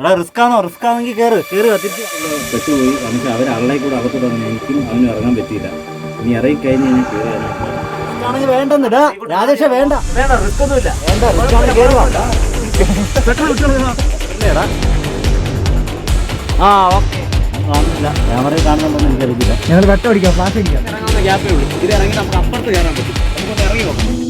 എടാ റിസ്ക് ആണോ റിസ്ക് ആണെങ്കിൽ കയറ് കയറി തിരിച്ച്. പെട്ടുപോയി. എന്നിട്ട് അവർ അവളെ കൂടെ അകത്തോട്ട് തുടങ്ങി എനിക്കും അവനും ഇറങ്ങാൻ പറ്റിയില്ല. ഇനി ഇറങ്ങി കഴിഞ്ഞ് ഞാൻ കയറി ആണെങ്കിൽ വേണ്ടെന്നിടാ രാജേഷ വേണ്ട. വേണ്ട റിസ്ക് ഒന്നുമില്ല വേണ്ട റിസ്ക് ആണെങ്കിൽ കയറി വാ ഇല്ലേടാ. ആ ഓക്കെ. കാണുന്നില്ല ക്യാമറ കാണുന്നുണ്ടെന്ന് എനിക്കറിയില്ല. ഞങ്ങൾ വെട്ടം അടിക്കാം ഫ്ലാഷ് അടിക്കാം. ഗ്യാപ്പേ ഉള്ളൂ ഇത് ഇറങ്ങി നമുക്ക് അപ്പുറത്ത് കയറാൻ പറ്റും. നമുക്കൊന്ന് ഇറങ്ങി നോക്കാം.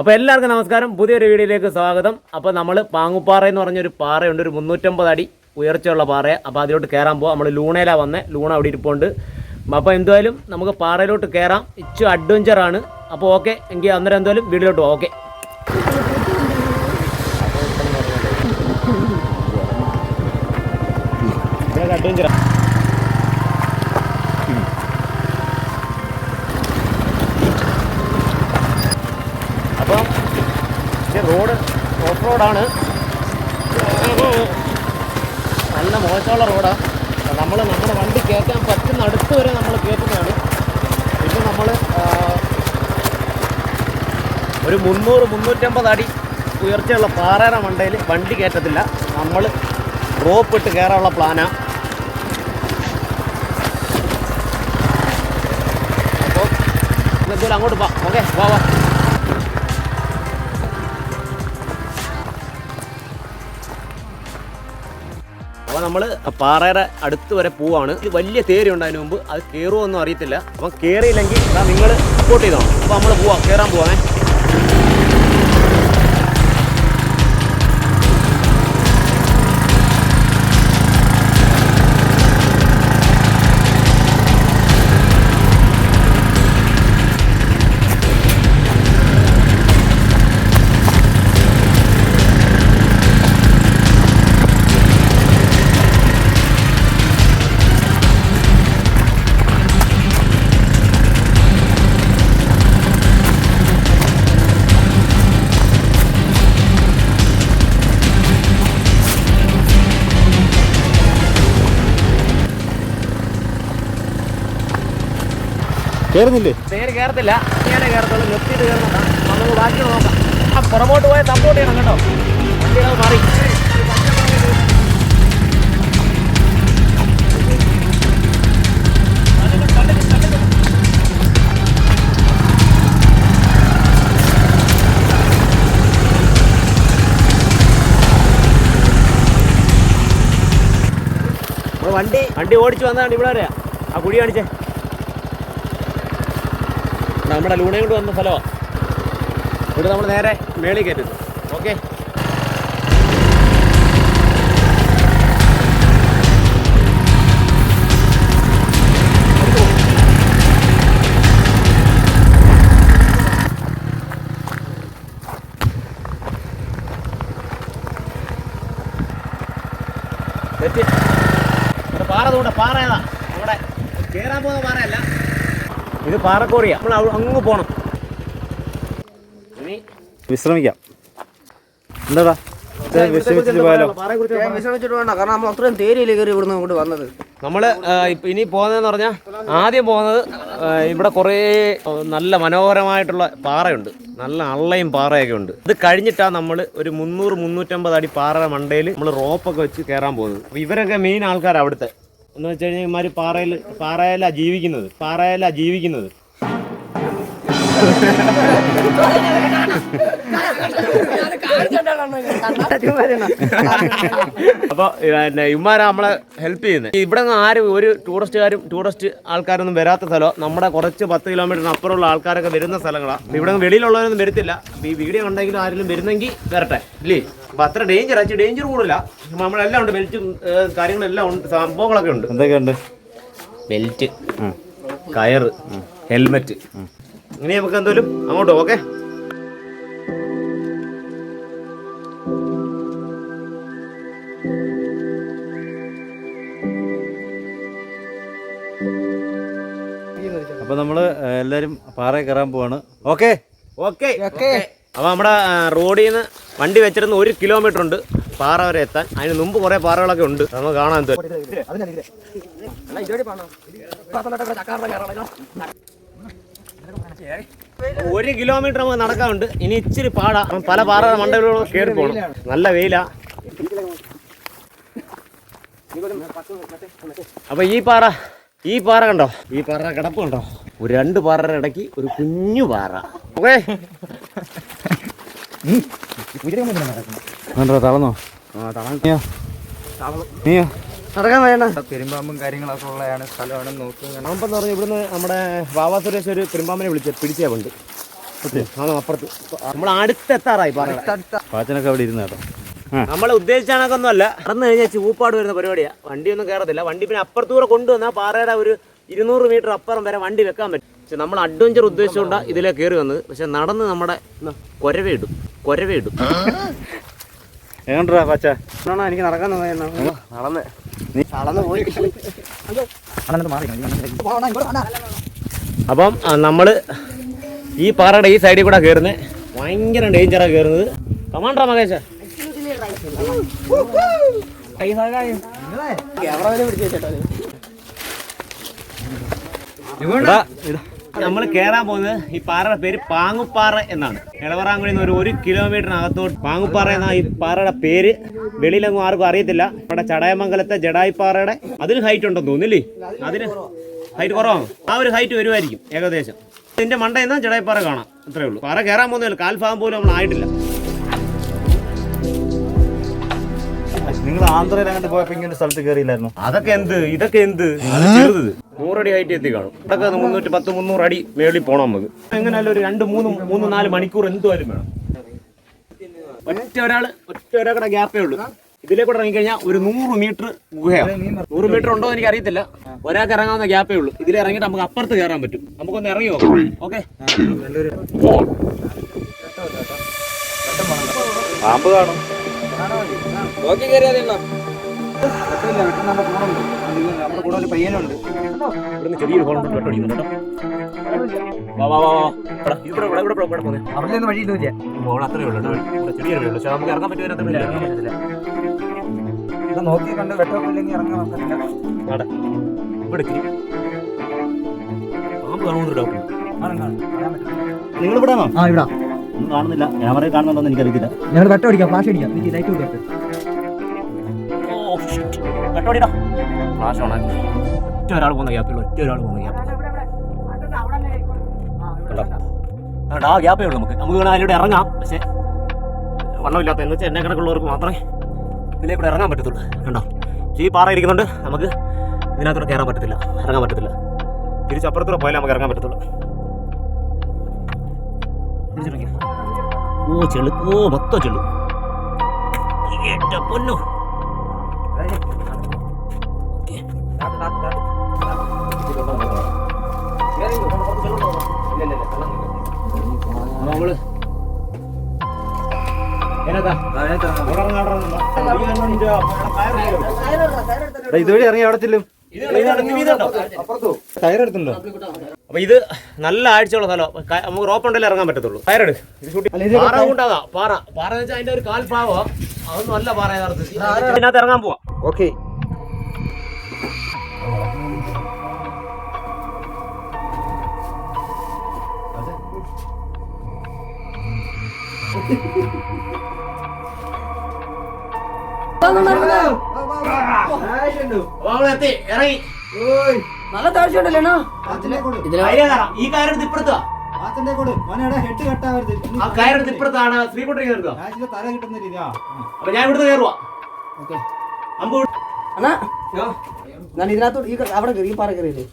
അപ്പോൾ എല്ലാവർക്കും നമസ്കാരം. പുതിയൊരു വീഡിയോയിലേക്ക് സ്വാഗതം. അപ്പോൾ നമ്മൾ പാങ്ങുപ്പാറ എന്ന് പറഞ്ഞൊരു പാറയുണ്ട്. ഒരു മുന്നൂറ്റമ്പത് അടി ഉയർച്ചയുള്ള പാറ അപ്പോൾ അതിലോട്ട് കയറാൻ പോകാം നമ്മൾ ലൂണയിലാണ് വന്നത് ലൂണ അവിടെ ഇരിപ്പുണ്ട്. അപ്പോൾ എന്തായാലും നമുക്ക് പാറയിലോട്ട് കയറാം ഇച്ചു അഡ്വഞ്ചറാണ് അപ്പോൾ ഓക്കെ എങ്കിൽ അന്നേരം എന്തായാലും വീഡിയോയിലോട്ട് ഓക്കെ അഡ്വഞ്ചർ റോഡാണ്. നല്ല മോശമുള്ള റോഡാണ് നമ്മൾ നമ്മുടെ വണ്ടി കയറ്റാൻ പറ്റുന്ന അടുത്ത് വരെ നമ്മൾ കയറ്റുന്നതാണ്. പിന്നെ നമ്മൾ ഒരു മുന്നൂറ് മുന്നൂറ്റമ്പത് അടി ഉയർച്ചയുള്ള പാറയുടെ മണ്ടയിൽ വണ്ടി കയറ്റത്തില്ല. നമ്മൾ റോപ്പ് ഇട്ട് കയറാനുള്ള പ്ലാനാണ് അപ്പോൾ എന്തായാലും അങ്ങോട്ട് പോവാം. ഓക്കെ വാ വാ. നമ്മൾ പാറയുടെ അടുത്ത് വരെ പോവാണ്. ഇത് വലിയ തേരി അതിന് മുമ്പ് അത് കയറുമോ ഒന്നും അറിയത്തില്ല. അപ്പം കയറിയില്ലെങ്കിൽ നിങ്ങൾ സപ്പോർട്ട് ചെയ്തോ അപ്പോൾ നമ്മൾ പോവാം. കയറാൻ പോവാമേ കയറുന്നില്ലേ നേരെ ഞാനേ കയറത്തുള്ളൂ നിർത്തിയിട്ട് കയറുന്നതാണ് നമുക്ക് ബാക്കി നോക്കാം. ആ പുറമോട്ട് പോയാൽ സപ്പോർട്ട് ചെയ്യണം കേട്ടോ. വണ്ടികൾ മാറി. വണ്ടി വണ്ടി ഓടിച്ചു വന്നതാണ് ഇവിടെ വരെ. ആ കുഴി കാണിച്ചേ. നമ്മുടെ ലൂണയും കൊണ്ട് വന്ന സ്ഥലമാണ് ഇവിടെ നമ്മൾ നേരെ മേളിൽ കയറ്റുന്നു ഓക്കെ? പാറ തൂണ്ട പാറ ഏതാ? നമ്മുടെ കയറാൻ പോകുന്ന പാറയല്ല. ഇത് പാറക്കോറിയാ. നമ്മൾ അങ്ങ് പോണം. ഇനി വിശ്രമിക്കാം. എന്താടാ? വിശ്രമിച്ചിട്ട് പോയാലോ? വിഷമിച്ചിട്ട് വേണ്ട കാരണം നമ്മൾ അത്രയും തേരിയില്ലേ കയറി ഇവിടുന്ന് ഇങ്ങോട്ട് വന്നത്. നമ്മൾ ഇനി പോകുന്നതെന്ന് പറഞ്ഞാൽ ആദ്യം പോകുന്നത് ഇവിടെ കുറേ നല്ല മനോഹരമായിട്ടുള്ള പാറയുണ്ട്. നല്ല അള്ളയും പാറയൊക്കെ ഉണ്ട്. ഇത് കഴിഞ്ഞിട്ടാണ് നമ്മൾ ഒരു മുന്നൂറ് മുന്നൂറ്റമ്പത് അടി പാറ മണ്ടയിൽ നമ്മൾ റോപ്പൊക്കെ വെച്ച് കയറാൻ പോകുന്നത്. ഇവരൊക്കെ മെയിൻ ആൾക്കാർ അവിടുത്തെ. എന്ന് വെച്ച് കഴിഞ്ഞാൽ ഇമാര് പാറയിൽ പാറയിലാ ജീവിക്കുന്നത്. പാറയിലാ ജീവിക്കുന്നത്. അപ്പോൾ പിന്നെ ഇമാരാ നമ്മളെ ഹെൽപ്പ് ചെയ്യുന്നത് ഇവിടെ നിന്ന് ആരും ഒരു ടൂറിസ്റ്റുകാരും ടൂറിസ്റ്റ് ആൾക്കാരൊന്നും വരാത്ത സ്ഥലം നമ്മുടെ കുറച്ച് പത്ത് കിലോമീറ്ററിന് അപ്പുറമുള്ള ആൾക്കാരൊക്കെ വരുന്ന സ്ഥലങ്ങളാണ് ഇവിടെ വെളിയിലുള്ളവരൊന്നും വരത്തില്ല. അപ്പൊ ഈ വീഡിയോ ഉണ്ടെങ്കിലും ആരെങ്കിലും വരുന്നെങ്കിൽ വരട്ടെ. ഇല്ലേ? അപ്പൊ അത്ര ഡേഞ്ചർ അച്ഛൻ ഡേഞ്ചർ കൂടുതല. നമ്മളെല്ലാം ഉണ്ട്. ബെൽറ്റും കാര്യങ്ങളെല്ലാം ഉണ്ട്. സംഭവങ്ങളൊക്കെ ഉണ്ട്. എന്തൊക്കെയുണ്ട്? ബെൽറ്റ് കയർ ഹെൽമെറ്റ് ഇനി നമുക്ക് എന്തോലും അങ്ങോട്ട് ഓക്കെ? അപ്പൊ നമ്മൾ എല്ലാരും പാറയിൽ കയറാൻ പോവാണ്. ഓക്കെ? ഓക്കെ. ഓക്കെ. അപ്പൊ നമ്മുടെ റോഡിൽ നിന്ന് വണ്ടി വെച്ചിരുന്ന ഒരു കിലോമീറ്റർ ഉണ്ട് പാറ വരെ എത്താൻ. അതിന് മുമ്പ് കുറെ പാറകളൊക്കെ ഉണ്ട്. നമുക്ക് കാണാൻ എന്ത്? ഒരു കിലോമീറ്റർ നമുക്ക് നടക്കാനുണ്ട്. ഇനി ഇച്ചിരി പാടാ. പല പാറ മണ്ടകളിലൂടെ കയറി പോകണം നല്ല വെയിലാ. അപ്പൊ ഈ പാറ ഈ പാറ കണ്ടോ? ഈ പാറ കിടപ്പ് കണ്ടോ? ഒരു രണ്ട് പാറ ഇടയ്ക്ക് ഒരു കുഞ്ഞു പാറ. ഓക്കേ? കണ്ടോ ആ തളന്നോ നീയോ? നടക്കാൻ വേണ്ട പെരുമ്പാമ്പും കാര്യങ്ങളൊക്കെ ഉള്ളതാണ് സ്ഥലമാണ് നോക്കുന്നത് എന്ന് പറഞ്ഞാൽ ഇവിടുന്ന് നമ്മുടെ ബാബാ സുരേഷ് ഒരു പെരുമ്പാമ്പിനെ വിളിച്ച് പിടിച്ചേ പണ്ട്. ആണോ അപ്പുറത്ത്. നമ്മൾ അടുത്തെത്താറായി എത്താറായി പാച്ചനൊക്കെ അവിടെ ഇരുന്ന് കേട്ടോ. നമ്മൾ ഉദ്ദേശിച്ച കണക്കൊന്നും അല്ല നടന്നു കഴിഞ്ഞാൽ ചൂപ്പാട് വരുന്ന പരിപാടിയാണ് വണ്ടിയൊന്നും കയറത്തില്ല. വണ്ടി പിന്നെ അപ്പുറത്തൂടെ കൊണ്ടുവന്നാൽ പാറയുടെ ഒരു ഇരുന്നൂറ് മീറ്റർ അപ്പുറം വരെ വണ്ടി വെക്കാൻ പറ്റും. പക്ഷെ നമ്മൾ അഡ്വഞ്ചർ ഉദ്ദേശിച്ചുകൊണ്ടാണ് ഇതിലേക്ക് കയറി വന്നത്. പക്ഷെ നടന്ന് നമ്മുടെ കൊരവയിടും. കൊരവയിടും. എങ്ങോട്ടാ പാച്ച? എനിക്ക് നടക്കാൻ നടന്ന്. നടന്നു പോയി. അപ്പം നമ്മൾ ഈ പാറയുടെ ഈ സൈഡിൽ കൂടെ കയറുന്നത് ഭയങ്കര ഡേഞ്ചറാണ് കയറുന്നത് കമാണ്ടാ മകേശ ഇവിടെ ഇതാ. നമ്മൾ കയറാൻ പോകുന്നത് ഈ പാറയുടെ പേര് പാങ്ങുപ്പാറ എന്നാണ്. ഇളവറാങ്കുഴി നിന്ന് ഒരു ഒരു കിലോമീറ്ററിനകത്തോട്ട് പാങ്ങുപ്പാറ എന്ന ഈ പാറയുടെ പേര്. വെളിയിലെങ്ങും ആർക്കും അറിയത്തില്ല. ഇവിടെ ചടയമംഗലത്തെ ജഡായിപ്പാറയുടെ അതിന് ഹൈറ്റ് ഉണ്ടെന്ന് തോന്നില്ലേ അതിന് ഹൈറ്റ് കുറവാണ്. ആ ഒരു ഹൈറ്റ് വരുമായിരിക്കും ഏകദേശം. ഇതിന്റെ മണ്ടയിൽ നിന്ന് ജഡായിപ്പാറ കാണാം. അത്രേ ഉള്ളൂ. പാറ കയറാൻ പോകുന്നില്ല കാൽഭാഗം പോലും നമ്മൾ ആയിട്ടില്ല. ആന്ധ്രയിൽ അങ്ങോട്ട് പോയപ്പോ ഇങ്ങനെ സ്ഥലത്ത് കയറിയില്ലായിരുന്നു അതൊക്കെ എന്ത്? ഇതൊക്കെ എന്ത്? ചെറുത് നൂറടി ഹൈറ്റ് എത്തി കാണും. അതൊക്കെ മുന്നൂറ്റി പത്ത് മുന്നൂറ് അടി മേളിൽ പോണം നമുക്ക്. എങ്ങനെയല്ല ഒരു രണ്ട് മൂന്ന് മൂന്ന് നാല് മണിക്കൂർ എന്തുമായാലും വേണം. ഒറ്റ ഒരാൾ ഒറ്റ ഒരാളുടെ ഗ്യാപ്പേ ഉള്ളൂ. ഇതിലെ കൂടെ ഇറങ്ങിക്കഴിഞ്ഞാൽ ഒരു നൂറ് മീറ്റർ ഗുഹയാണ് നൂറ് മീറ്റർ ഉണ്ടോ എന്ന് എനിക്ക് അറിയത്തില്ല ഒരാൾക്ക് ഇറങ്ങാവുന്ന ഗ്യാപ്പേ ഉള്ളൂ. ഇതിൽ ഇറങ്ങിയിട്ട് നമുക്ക് അപ്പുറത്ത് കയറാൻ പറ്റും. നമുക്കൊന്ന് ഇറങ്ങി നോക്കാം. ഓക്കെ? പാമ്പ് കാണും. നോക്കി കയറിയാതെ നമ്മുടെ കൂടെ ഒരു പയ്യനുണ്ട്. ഇവിടുന്ന് ചെറിയൊരു വാ വാ വാ വാ. ഇവിടെ ഇവിടെ ഇവിടെ ഇവിടെ ഇവിടെ പോകുന്നത് അവിടെ നിന്ന് വഴിയില്ല അവിടെ അത്രേ ഉള്ളൂ ഇവിടെ ചെറിയൊരു വീട് പക്ഷെ നമുക്ക് ഇറങ്ങാൻ പറ്റുമോ ഇത് നോക്കി കണ്ട് ഇവിടെ. പാമ്പ് നിങ്ങൾ ഇവിടെ ആ ഇവിടെ. ഒന്നും കാണുന്നില്ല. ക്യാമറയിൽ കാണുന്നുണ്ടോന്ന് എനിക്കറിയില്ല ഞങ്ങൾ വെട്ടം അടിക്കാം ഫ്ലാഷ് അടിക്കാം നീ ലൈറ്റ് കൊടുക്കാം ഓ ഷിറ്റ് കട്ടോടിടാ ഫ്ലാഷ് ഓണാക്കി ഒറ്റ ഒരാൾ പോകുന്ന ഗ്യാപ്പേ ഉള്ളൂ ഒറ്റ ഒരാൾ പോകുന്ന ഗ്യാപ്പ് ആ ഗ്യാപ്പേ ഉള്ളൂ നമുക്ക്. നമുക്ക് വേണമെങ്കിൽ അതിലൂടെ ഇറങ്ങാം. പക്ഷേ വണ്ണമില്ലാത്ത എന്ന് വെച്ചാൽ എന്നെ കണക്കുള്ളവർക്ക് മാത്രമേ ഇതിലേക്കൂടെ ഇറങ്ങാൻ പറ്റത്തുള്ളൂ. കണ്ടോ? ഈ പാറ ഇരിക്കുന്നുണ്ട്. നമുക്ക് ഇതിനകത്തൂടെ കയറാൻ പറ്റത്തില്ല. ഇറങ്ങാൻ പറ്റത്തില്ല. തിരിച്ചപ്പുറത്തൂടെ പോയാലേ നമുക്ക് ഇറങ്ങാൻ പറ്റത്തുള്ളൂ. ഓ ചെളു. ഓ മൊത്തം ചെളു. പൊന്നു. നമ്മൾ. ഇതുവഴി ഇറങ്ങി അവിടെ ചെല്ലും. ടയറെടുത്തുണ്ടോ അപ്പൊ ഇത് നല്ല ആഴ്ചയുള്ള സ്ഥലം. നമുക്ക് റോപ്പ് ഉണ്ടല്ലേ ഇറങ്ങാൻ പറ്റത്തുള്ളൂ. ടയറെട് പാറ കൊണ്ടാകാം പാറ. പാറ എന്ന് വെച്ചാൽ അതിന്റെ ഒരു കാൽഭാവോ അതൊന്നും അല്ല പാറ യഥാർത്ഥത്തിൽ. അതിനകത്ത് ഇറങ്ങാൻ പോവാം. ഓക്കെ ഇറങ്ങി. നല്ല താഴ്ച ഉണ്ടല്ലോ കയറി കയറാം. ഈ ഇപ്പുറത്താ ഹെഡ് കട്ടാവരുത്. ആ കയറെടുത്ത് ഇപ്പുറത്താണ്. ശ്രീകുട്ടി കയറുക തല കിട്ടുന്ന രീതിയാ. അപ്പൊ ഞാൻ ഇവിടുന്ന് കയറുവാ അമ്പ് വിട്ട് അണ്ണാ ഞാൻ ഈ അവിടെ കയറി ഈ പാറ കയറിയില്ലേ.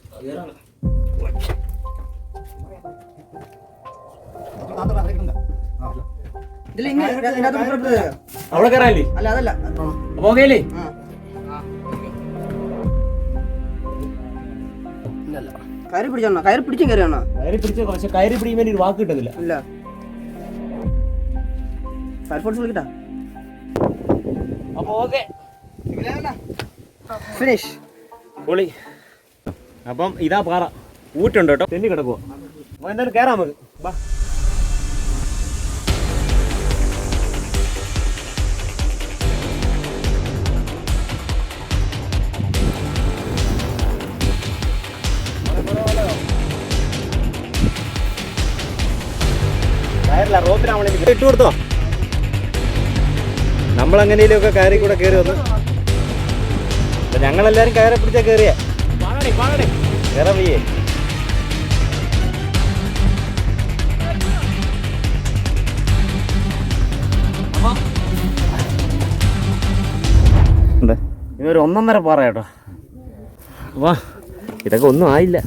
അവിടെ കയറാല്ലേ അല്ല അതല്ല. അപ്പൊ ഓക്കേല്ലേ കയറി പിടിച്ചോണ? കയറി പിടിച്ചും കയറിയാണോ? കയറി പിടിച്ച പക്ഷെ കയറി പിടിക്കാൻ ഒരു വാക്ക് കിട്ടുന്നില്ല ഇല്ല. ഫയർഫോഴ്സ് വിളിക്കട്ടാ. അപ്പൊ ഓക്കെ. ഫിനിഷ് പൊളി. അപ്പം ഇതാ പാറ. ഊറ്റുണ്ട് കേട്ടോ തെന്നി കിടക്കുവോ. അപ്പൊ എന്തായാലും കയറാം നമുക്ക്. ബാ. റോപ്പിനാവളി ഇട്ട് കൊടുത്തോ നമ്മളെങ്ങനെയും ഒക്കെ കയറി കൂടെ കയറി വന്ന്. ഞങ്ങളെല്ലാരും കയറെ പിടിച്ചാ കയറിയേ. കയറാൻ വയ്യേ ഇതൊരു ഒന്നൊന്നര പാറ കേട്ടോ. വാ ഇതൊക്കെ ഒന്നും ആയില്ല.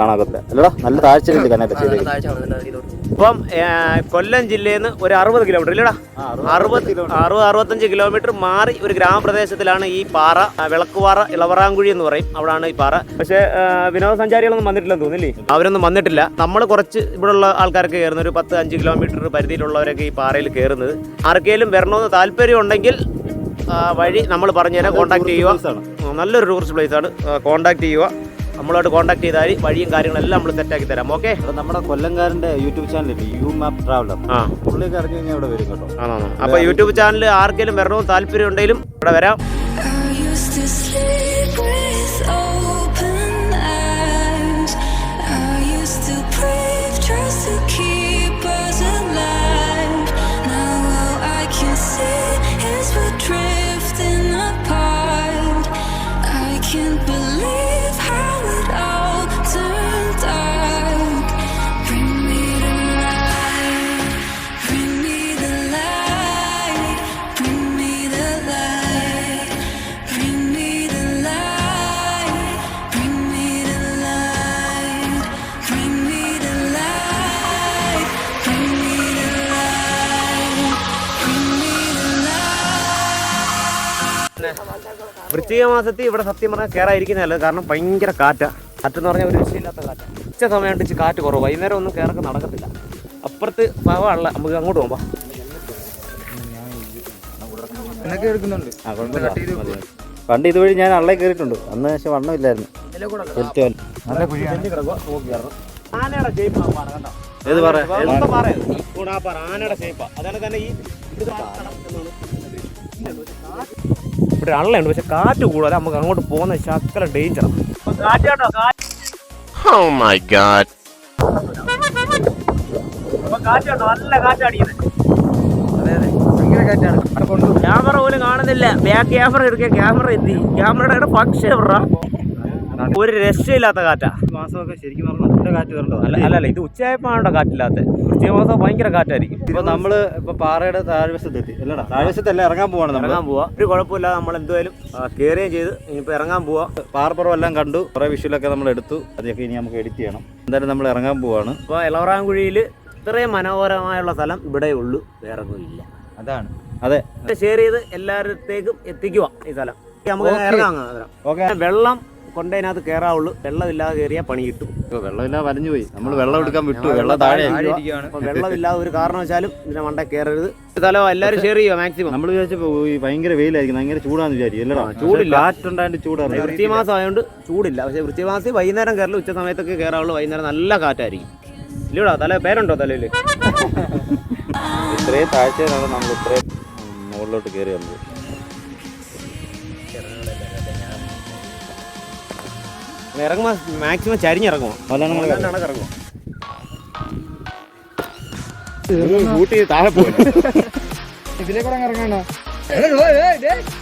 കാണാക്കത്തില്ല അല്ലടാ നല്ല താഴ്ച ഇപ്പം കൊല്ലം ജില്ലയിൽ നിന്ന് ഒരു അറുപത് കിലോമീറ്റർ ഇല്ലടാ. അറുപത് അറുപത് അറുപത്തഞ്ച് കിലോമീറ്റർ മാറി ഒരു ഗ്രാമപ്രദേശത്തിലാണ് ഈ പാറ വിളക്കുപാറ ഇളവറാങ്കുഴി എന്ന് പറയും. അവിടാണ് ഈ പാറ. പക്ഷേ വിനോദസഞ്ചാരികളൊന്നും വന്നിട്ടില്ലെന്ന് തോന്നില്ലേ അവരൊന്നും വന്നിട്ടില്ല. നമ്മൾ കുറച്ച് ഇവിടെയുള്ള ആൾക്കാർക്ക് കയറുന്ന ഒരു പത്ത് അഞ്ച് കിലോമീറ്റർ പരിധിയിലുള്ളവരൊക്കെ ഈ പാറയിൽ കയറുന്നത്. ആർക്കെങ്കിലും വരണമെന്ന് താല്പര്യം ഉണ്ടെങ്കിൽ വഴി നമ്മൾ പറഞ്ഞുതരാം കോൺടാക്ട് ചെയ്യുക. നല്ലൊരു ടൂറിസ്റ്റ് പ്ലേസ് ആണ്. കോൺടാക്ട് ചെയ്യുക. നമ്മളോട് കോൺടാക്ട് ചെയ്താൽ വഴിയും കാര്യങ്ങളെല്ലാം നമ്മൾ സെറ്റാക്കി തരാം. ഓക്കെ നമ്മുടെ കൊല്ലംകാരന്റെ YouTube channel U map traveller ആ. പുള്ളിയൊക്കെ ഇറങ്ങി കഴിഞ്ഞാൽ ഇവിടെ വരും കേട്ടോ. ആണോ അപ്പൊ യൂട്യൂബ് ചാനൽ ആർക്കെങ്കിലും വരണമെന്ന് താല്പര്യം ഉണ്ടെങ്കിലും ഇവിടെ വരാം. വൃശ്ചിക മാസത്തിൽ ഇവിടെ സത്യം പറഞ്ഞാൽ കയറായിരിക്കുന്നതല്ല കാരണം ഭയങ്കര കാറ്റാ. എന്ന് പറഞ്ഞാൽ ഒരു വിഷയമില്ലാത്ത കാറ്റാ. ഉച്ച സമയം ഇച്ച് കാറ്റ് കുറവ്. വൈകുന്നേരം ഒന്നും കയറൊക്കെ നടക്കത്തില്ല. അപ്പുറത്ത് പാവമുള്ള നമുക്ക് അങ്ങോട്ട് പോകാം. പണ്ട് ഇതുവഴി ഞാൻ അള്ളേ കയറിയിട്ടുണ്ട് അന്ന് പക്ഷെ വണ്ണമില്ലായിരുന്നു ആനയുടെ കണ്ടോ? ഏത് പറ? ആനയുടെ ഷേപ്പാ അതാണ് തന്നെ ഈ ഒരു അള്ളയുണ്ട് പക്ഷെ കാറ്റ് കൂടുതൽ നമുക്ക് അങ്ങോട്ട് പോകുന്ന ശക്കല ഡേഞ്ചർ. കാറ്റാട്ടോ Oh നല്ല കാറ്റടിക്കുന്നത് അതെ അതെ. ഭയങ്കര കാറ്റാണ്. ക്യാമറ പോലും കാണുന്നില്ല. ബാക്ക് ക്യാമറ എടുക്കുക ക്യാമറ എത്തി. ക്യാമറയുടെ പക്ഷേ ഒരു രക്ഷയില്ലാത്ത കാറ്റാ. മാസമൊക്കെ ശരിക്കും പറഞ്ഞാൽ നല്ല കാറ്റ് വരണ്ടോ? അല്ല അല്ല? ഇത് ഉച്ചയായപ്പോഴാണ് കാറ്റില്ലാത്ത? വൃശ്ചികമാസം ഭയങ്കര കാറ്റായിരിക്കും. ഇപ്പൊ നമ്മൾ ഇപ്പൊ പാറയുടെ താഴ്വശത്തെത്തി. അല്ലടാ താഴ്വശത്തല്ല ഇറങ്ങാൻ പോവാണ് ഇറങ്ങാൻ പോവാ. ഒരു കുഴപ്പമില്ല നമ്മൾ എന്തായാലും കയറുകയും ചെയ്ത് ഇനിയിപ്പോ ഇറങ്ങാൻ പോവാ. പാറപ്പുറം എല്ലാം കണ്ടു. കുറെ വിഷയിലൊക്കെ നമ്മൾ എടുത്തു. അതൊക്കെ ഇനി നമുക്ക് എഡിറ്റ് ചെയ്യണം. എന്തായാലും നമ്മൾ ഇറങ്ങാൻ പോവാണ്. ഇപ്പൊ എളവറാങ്കുഴിയിൽ ഇത്രയും മനോഹരമായുള്ള സ്ഥലം ഇവിടെ ഉള്ളൂ. വേറെ ഇല്ല. അതാണ്. അതെ. ഷെയർ ചെയ്ത് എല്ലാവരത്തേക്കും എത്തിക്കുക ഈ സ്ഥലം. നമുക്ക്. ഇറങ്ങാം വെള്ളം കൊണ്ടതിനകത്ത് കയറാവുള്ളൂ വെള്ളമില്ലാതെ കയറിയാൽ പണി കിട്ടും. വെള്ളമില്ലാതെ വലഞ്ഞു പോയി. നമ്മൾ വെള്ളം എടുക്കാൻ വിട്ടു. വെള്ളം താഴെ വെള്ളമില്ലാതെ ഒരു കാരണവശാലും ഇതിനെ മണ്ട കയറരുത് സ്ഥലം എല്ലാവരും ഷെയർ ചെയ്യുക മാക്സിമം നമ്മൾ വിചാരിച്ചപ്പോ ഈ ഭയങ്കര വെയിലായിരിക്കും. ഭയങ്കര ചൂടാന്ന് വിചാരിക്കും. അല്ലടാ ചൂടില്ല. കാറ്റുണ്ടായിട്ട് ചൂടാണ്. വൃത്തിമാസം ആയതുകൊണ്ട് ചൂടില്ല. പക്ഷേ വൃത്തിമാസം വൈകുന്നേരം കയറില്ല ഉച്ച സമയത്തൊക്കെ കയറാവുള്ളൂ വൈകുന്നേരം നല്ല കാറ്റായിരിക്കും. ഇല്ലടാ തല പേരുണ്ടോ തലയിൽ ഇത്രയും താഴ്ചയിലാണ് നമ്മൾ ഇത്രയും മുകളിലോട്ട് കയറി വന്നത്. ഇറങ്ങുമ്പോൾ മാക്സിമം ചരിഞ്ഞിറങ്ങുമോ അതാണ് നമ്മൾ ഇറങ്ങുമോ കൂട്ടി താഴെ പോയി. ഇതിലെ കൂടെ ഇറങ്ങണോ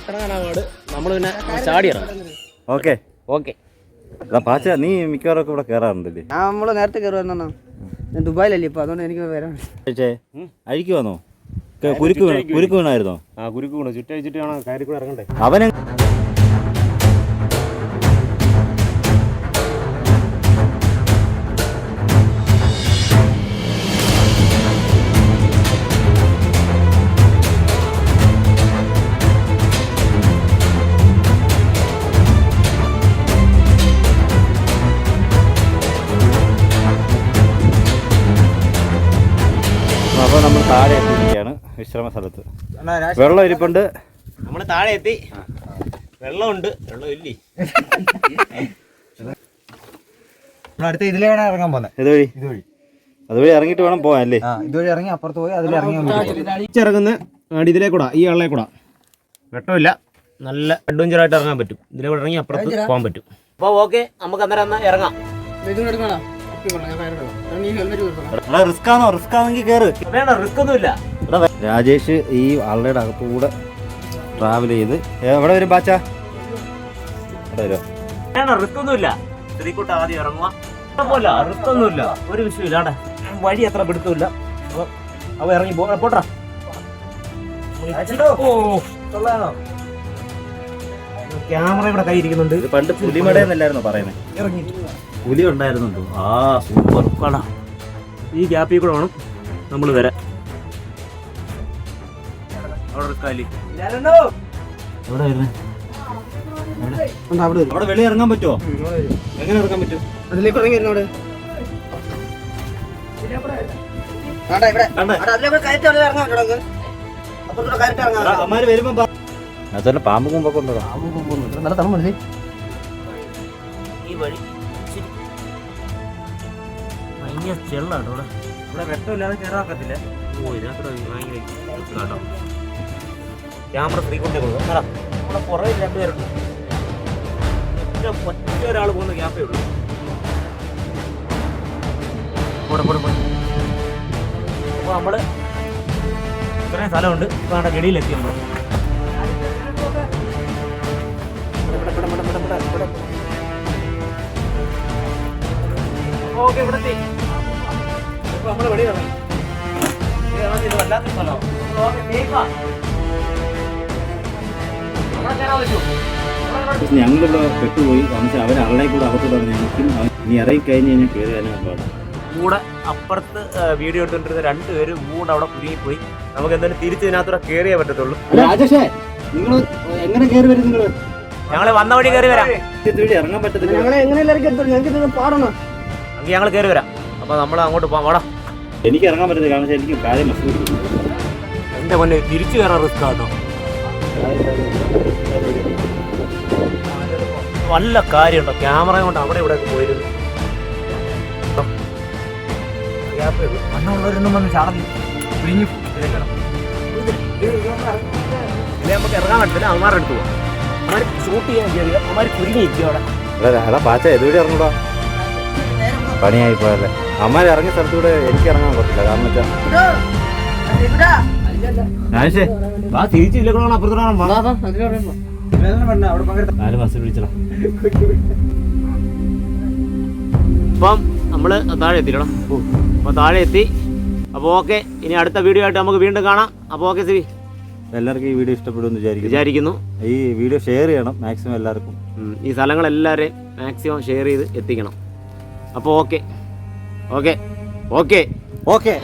ഇറങ്ങാനാണ് നമ്മൾ പിന്നെ ചാടി ഇറങ്ങും. ഓക്കെ. ഓക്കെ. പാച്ച നീ മിക്കവാറും ഒക്കെ ഇവിടെ കയറാറുണ്ടല്ലേ ഞാൻ നമ്മൾ നേരത്തെ കയറുവാന്നാ ഞാൻ ദുബായിലല്ലേ ഇപ്പൊ അതുകൊണ്ട് എനിക്ക് വരാൻ അഴിക്ക് വന്നോ? കുരുക്ക് വീണ കുരുക്ക് വീണായിരുന്നോ? ആ കുരുക്ക് വീണോ. ചുറ്റഴിച്ചിട്ട് വേണം കയറി കൂടെ ഇറങ്ങണ്ടേ? അവന് വിശ്രമ സ്ഥലത്ത് വെള്ളം ഇരിപ്പുണ്ട് നമ്മൾ താഴെ എത്തി വെള്ളമുണ്ട് വെള്ളം ഇല്ലേ നമ്മൾ അടുത്ത ഇതിലേ വേണം ഇറങ്ങാൻ പോന്നെ ഇതുവഴി ഇതുവഴി അതുവഴി ഇറങ്ങിയിട്ട് വേണം പോകാൻ അല്ലേ ആ ഇതുവഴി ഇറങ്ങി അപ്പുറത്ത് പോയി അതിൽ ഇറങ്ങി ഇറങ്ങുന്ന ഇതിലേ കൂടാ ഈ ആളെ കൂടാ വെട്ടമില്ല നല്ല അഡ്വഞ്ചർ ആയിട്ട് ഇറങ്ങാൻ പറ്റും ഇതിലേ കൂടെ ഇറങ്ങി അപ്പുറത്ത് പോകാൻ പറ്റും അപ്പോൾ ഓക്കെ നമുക്ക് അന്നേരം ഇറങ്ങാം റിസ്ക് ആണോ റിസ്ക് ആണെങ്കിൽ കേറ് വേണ്ട റിസ്ക് ഒന്നുമില്ല രാജേഷ് ഈ ആളുടെ അകത്തുകൂടെ ട്രാവൽ ചെയ്ത്. എവിടെ വരും ബാച്ച? എവിടെ വരും? റിസ്ക് ഒന്നുമില്ല സ്ത്രീക്കൂട്ട് ആദ്യം ഇറങ്ങുക കുഴപ്പമില്ല റിസ്ക് ഒന്നുമില്ല ഒരു വിഷയമില്ല വഴി അത്ര പിടുത്തമില്ല അവ ഇറങ്ങി പോട്ടാ. ക്യാമറ ഇവിടെ കൈയിരിക്കുന്നുണ്ട് പണ്ട് പണ്ട് പുലിമടയെന്നല്ലായിരുന്നോ പറയുന്നത് ഇറങ്ങിയിട്ട്. പുലി ഉണ്ടായിരുന്നുണ്ടോ? ആ സൂപ്പർ കടാ ഈ ഗ്യാപ്പിൽ കൂടെ വേണം നമ്മൾ വരാൻ. അവിടെ വെളി ഇറങ്ങാൻ പറ്റുമോ എങ്ങനെ ഇറങ്ങാൻ പറ്റും? അതിലേക്ക് ഇറങ്ങി വരുന്നോട് അമ്മാര് വരുമ്പോ പാമ്പ് കുമ്പൊക്കെ ഉണ്ടോ? നല്ല തമ്മിൽ ഈ വഴി ഭയങ്കര ചെള്ളാട്ടോ ഇവിടെ. ഇവിടെ വെട്ടമില്ലാതെ കയറാക്കത്തില്ല ഓ ഇതിനകത്ത് ഭയങ്കര കേട്ടോ ക്യാമറ ഫ്രീ കൊണ്ടേ കൊടുക്കും. അതാ നമ്മുടെ പുറകിൽ രണ്ടുപേരുണ്ട്. ഒറ്റ ഒറ്റ ഒരാൾ പോകുന്ന ഗ്യാപ്പേ ഉള്ളൂ. അപ്പോൾ നമ്മൾ ഇത്രയും സ്ഥലമുണ്ട്. ഇപ്പോൾ നമ്മുടെ ഗഡിയിലെത്തി നമ്മൾ ഓക്കെ ഇവിടെ നമ്മൾ വെളിയിൽ ഇറങ്ങി വല്ലാത്ത സ്ഥലമാണ്. ഞങ്ങളിവിടെ പെട്ടുപോയി. കാരണം അവർ അവളെ കൂടെ അകത്തോടെ ഞങ്ങൾക്കും ഇനി ഇറങ്ങി കഴിഞ്ഞ് കഴിഞ്ഞാൽ തന്നെ പാടാം. കൂടെ അപ്പുറത്ത് വീഡിയോ എടുത്തുകൊണ്ടിരുന്ന രണ്ടുപേരും കൂടെ അവിടെ കുരുങ്ങിപ്പോയി. നമുക്ക് എന്തായാലും തിരിച്ച് ഇതിനകത്തൂടെ കയറിയേ പറ്റത്തുള്ളൂ. രാജേഷേ നിങ്ങൾ എങ്ങനെ കയറി വരും നിങ്ങൾ ഞങ്ങൾ വന്ന വഴി കയറി വരാം. ഇറങ്ങാൻ പറ്റത്തില്ല. ഞങ്ങളെ എങ്ങനെ പാടണം. ഞങ്ങൾ കയറി വരാം. അപ്പൊ നമ്മൾ അങ്ങോട്ട് പോകാം വാടാ. എനിക്ക് ഇറങ്ങാൻ പറ്റത്തില്ല. കാരണം എനിക്ക് കാര്യം എന്റെ പൊന്നെ തിരിച്ചു കയറാൻ റിസ്ക് ആട്ടോ വല്ല കാര്യമുണ്ടോ? ക്യാമറ കൊണ്ട് അവിടെ ഇവിടെ പോയിരുന്നു. മണ്ണുള്ളവരൊന്നും വന്ന് ചാടന്നു പിരിഞ്ഞു ഇതിലേ നമുക്ക് ഇറങ്ങാൻ പറ്റില്ല അവന്മാരുടെ അടുത്ത് പോവാം. അവന്മാർ ഷൂട്ട് ചെയ്യാൻ കയറിയ അവന്മാർ കുരുങ്ങിയിരിക്കും അവിടെ. എടാ എടാ ബാച്ച ഇതുവഴി ഇറങ്ങൂടാ പണിയായി പോയല്ലേ. അമ്മ ഇറങ്ങിയ സ്ഥലത്തൂടെ എനിക്ക് ഇറങ്ങാൻ പറ്റില്ല കാരണം വെച്ചാ ആവശ്യേ വാ തിരിച്ചില്ല അപ്പുറത്തോടാണ് നാല് വിളിച്ചടാ അപ്പം നമ്മൾ താഴെ എത്തിക്കണം അപ്പോൾ താഴെ എത്തി. അപ്പോൾ ഓക്കെ ഇനി അടുത്ത വീഡിയോ ആയിട്ട് നമുക്ക് വീണ്ടും കാണാം. അപ്പോൾ ഓക്കെ സിബി. എല്ലാവർക്കും ഈ വീഡിയോ ഇഷ്ടപ്പെടുമെന്ന് വിചാരിക്കുന്നു. വിചാരിക്കുന്നു. ഈ വീഡിയോ ഷെയർ ചെയ്യണം മാക്സിമം എല്ലാവർക്കും. ഈ സ്ഥലങ്ങൾ എല്ലാവരെയും മാക്സിമം ഷെയർ ചെയ്ത് എത്തിക്കണം. അപ്പോൾ ഓക്കെ. ഓക്കെ. ഓക്കെ. ഓക്കെ.